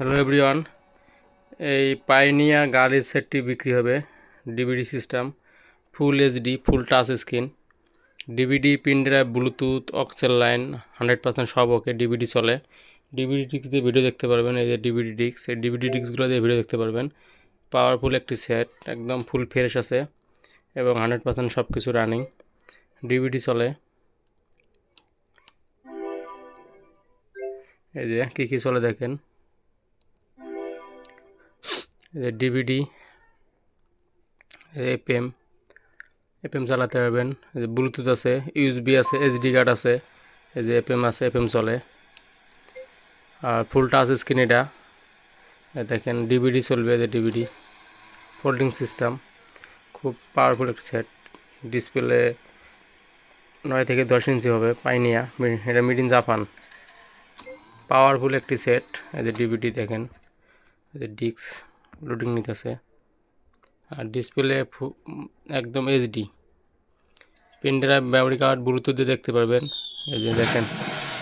Hello everyone, এই পাইনিয়া গাড়ির সেটটি বিক্রি হবে DVD system, full HD, full touch screen. DVD pen drive Bluetooth, aux line, hundred percent সব ওকে ডিভিডি চলে। ডিভিডি ডিস্ক দিয়ে ভিডিও দেখতে পারবেন, এই যে ডিভিডি ডিস্ক, এই ডিভিডি ডিস্কগুলো দিয়ে ভিডিও দেখতে পারবেন। পাওয়ারফুল একটি সেট, একদম ফুল ফ্রেশ আছে এবং হান্ড্রেড পার্সেন্ট সব কিছু রানিং। ডিভিডি চলে। এই যে কী কী চলে দেখেন? ডিভিডি এপিএম এপিএম চালাতে পারবেন। যে ব্লুটুথ আছে ইউএসবি আছে এইচডি কার্ড আছে, এই যে এপিএম আছে এপিএম চলে। আর ফুল টাচ স্ক্রিন এটা। দেখেন ডিভিডি চলবে যে ডিভিডি ফোল্ডিং সিস্টেম খুব পাওয়ারফুল একটা সেট ডিসপ্লে নয় থেকে দশ ইঞ্চি হবে, পাইনিয়া এটা মিড ইন জাপান পাওয়ারফুল একটি সেট এই যে ডিভিডি দেখেন। এই যে ডিস্ক লোডিং নিতেছে। আর ডিসপ্লে একদম HD pen drive memory card Bluetooth দিয়ে দেখতে পারবেন। এই যে দেখেন,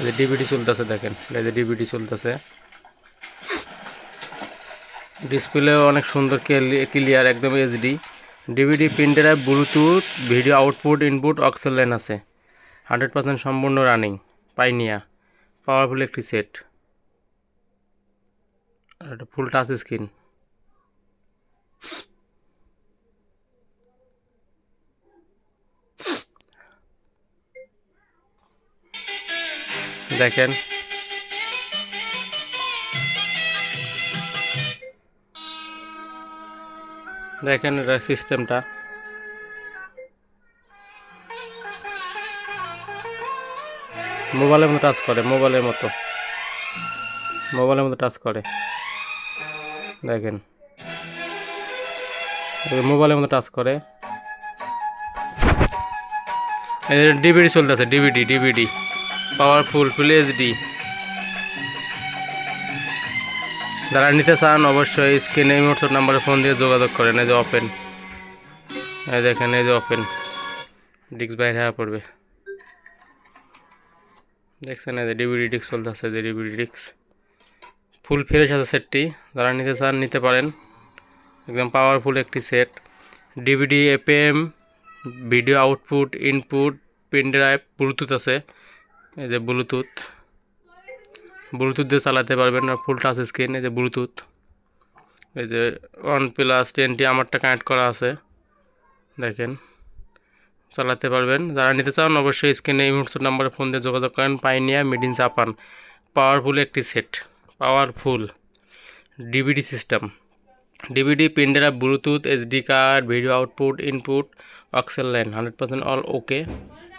এই ডিভিডি চলতেছে দেখেন, এই যে ডিভিডি চলতেছে। ডিসপ্লেও অনেক সুন্দর ক্লিয়ার একদম HD DVD pen drive Bluetooth video output input aux line আছে। হান্ড্রেড পার্সেন্ট সম্পূর্ণ রানিং পাইনিয়া পাওয়ারফুল একটি সেট এটা ফুল টাচ স্ক্রিন দেখেন। দেখেন এটা সিস্টেমটা। মোবাইলের মতো টাচ করে, মোবাইলের মতো। মোবাইলের মতো টাচ করে। দেখেন। মোবাইলের মতো টাচ করে। ডিভিডি চলতেছে, DVD DVD. Powerful full HD যারা নিতে চান অবশ্যই স্ক্রিনে এই মুহূর্তে নাম্বারে ফোন দিয়ে যোগাযোগ করেন। এই যে ওপেন এই দেখেন, এই যে ওপেন ডিস্ক বাইরে হয়ে পড়বে। দেখছেন, এই যে ডিভিডি ডিস্ক চলতেছে যে ডিভিডি ডিস্ক ফুল ফ্রেশ আছে সেটটি যারা নিতে চান, নিতে পারেন। একদম পাওয়ারফুল একটি set DVD APM video output input pen drive Bluetooth আছে। এই যে ব্লুটুথ ব্লুটুথ দিয়ে চালাতে পারবেন আর ফুল টাচ স্ক্রিন এই যে ব্লুটুথ এই যে ওয়ান প্লাস টেনটি আমারটা কানেক্ট করা আছে। দেখেন, চালাতে পারবেন। যারা নিতে চান অবশ্যই স্ক্রিনে এই মুহূর্তে নাম্বারে ফোন দিয়ে যোগাযোগ করেন Pioneer made in Japan powerful একটি set powerful DVD system DVD printer Bluetooth SD card video output input aux line hundred percent all okay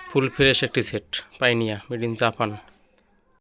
full fresh একটি set Pioneer made in Japan.